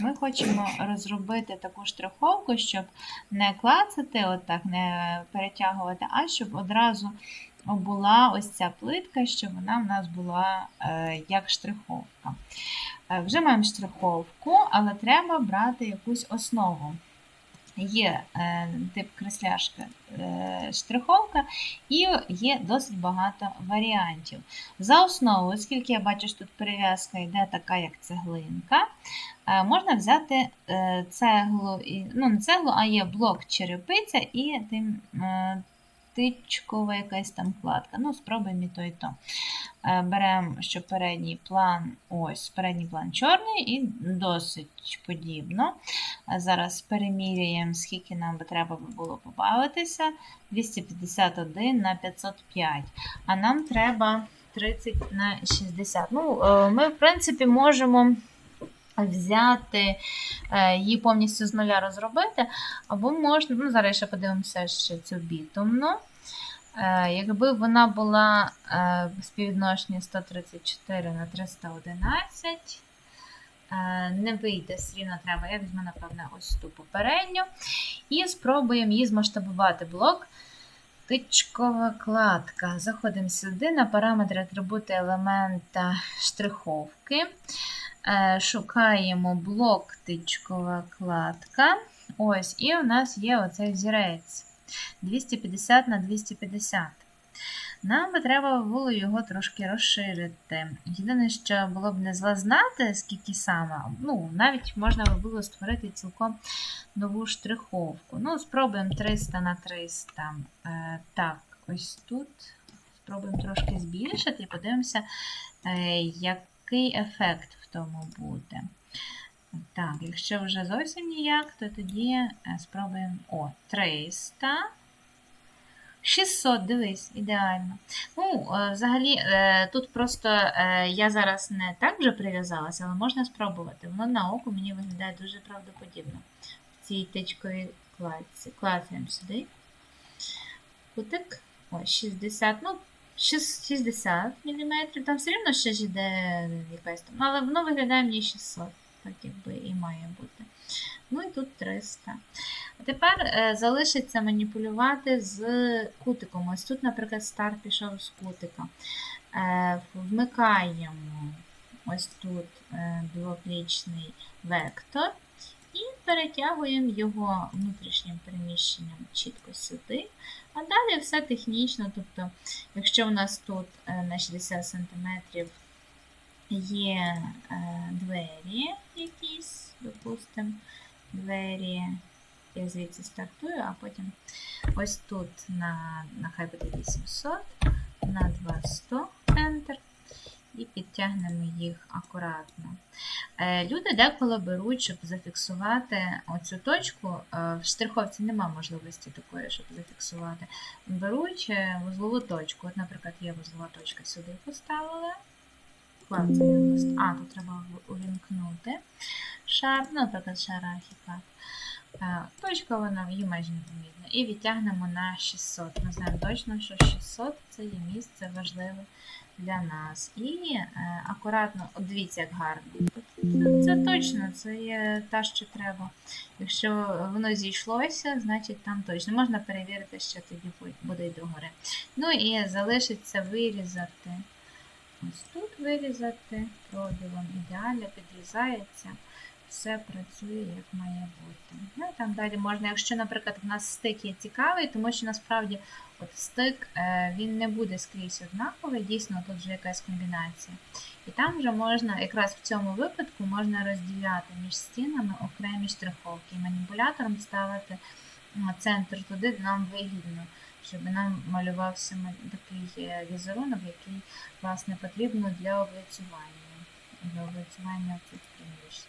Ми хочемо розробити таку штриховку, щоб не клацати, отак, не перетягувати, а щоб одразу була ось ця плитка, щоб вона в нас була е, як штриховка. Е, Вже маємо штриховку, але треба брати якусь основу. Є е, тип кресляшка е, штриховка, і є досить багато варіантів. За основу, оскільки я бачу, що тут перев'язка йде така, як цеглинка, е, можна взяти цеглу, ну не цеглу, а є блок черепиця і тим, тичкова якась там кладка. Ну, спробуємо і то, і то. Е, Беремо, що передній план, ось передній план чорний і досить подібно. Зараз переміряємо, скільки нам би треба було побавитися. 251 на 505. А нам треба 30 на 60. Ну, е, ми, в принципі, можемо взяти е, її повністю з нуля розробити, або можна, ну, зараз ще подивимося ще цю бітумну. Е, Якби вона була е, в співвідношенні 134 на 311, е, не вийде все треба. Я візьму, напевне, ось ту попередню. І спробуємо її змасштабувати блок. Тичкова кладка. Заходимо сюди на параметри атрибути елемента штриховки. Е, Шукаємо блок тичкова кладка. Ось, і у нас є оцей взірець 250 на 250. Нам би треба було його трошки розширити. Єдине, що було б не зла знати, скільки саме, ну, навіть можна би було створити цілком нову штриховку. Ну, спробуємо 300 на 300. Е, так, ось тут. Спробуємо трошки збільшити і подивимося, е, який ефект в тому буде. Так, якщо вже зовсім ніяк, то тоді е, спробуємо. О, 300. 600, дивись, ідеально. Ну, е, взагалі, е, тут просто я зараз не так вже прив'язалася, але можна спробувати. Воно на око мені виглядає дуже правдоподібно. В цій тичковій кладці. Клацаємо сюди. Кутик. Ось 60, ну, 60 мм. Там все рівно ще ж йде якась там. Але воно виглядає мені 600, так якби і має бути. Ну і тут 300. А тепер е, залишиться маніпулювати з кутиком. Ось тут, наприклад, старт пішов з кутика. Е, вмикаємо ось тут е, двоплічний вектор перетягуємо його внутрішнім переміщенням чітко сюди. А далі все технічно. Тобто, якщо у нас тут е, на 60 см є е, двері якісь, допустимо, двері. Я звідси стартую, а потім ось тут на, на хай буде 800, на 200 Enter. І підтягнемо їх акуратно. Е, Люди деколи беруть, щоб зафіксувати оцю точку. е, В штриховці нема можливості такої, щоб зафіксувати. Беруть е, вузлову точку. От, наприклад, є вузлова точка сюди поставили. А, тут треба увімкнути шар, ну, наприклад, шар архіпад. Е, Точка вона її майже не помітна. І відтягнемо на 600. Ми знаємо точно, що 600 це є місце важливе для нас. І е, акуратно, дивіться, як гарно. Це, це точно, це є та, що треба. Якщо воно зійшлося, значить там точно. Можна перевірити, що тоді буде й догори. Ну і залишиться вирізати. Ось тут вирізати проділом ідеально підрізається все працює як має бути. Ну і там далі можна, якщо, наприклад, в нас стик є цікавий, тому що насправді от стик е, він не буде скрізь однаковий, дійсно тут вже якась комбінація. І там вже можна, якраз в цьому випадку, можна розділяти між стінами окремі штриховки. І маніпулятором ставити центр туди, де нам вигідно, щоб нам малювався такий е, візерунок, який власне потрібно для облицювання. Для облицювання цих приміщень.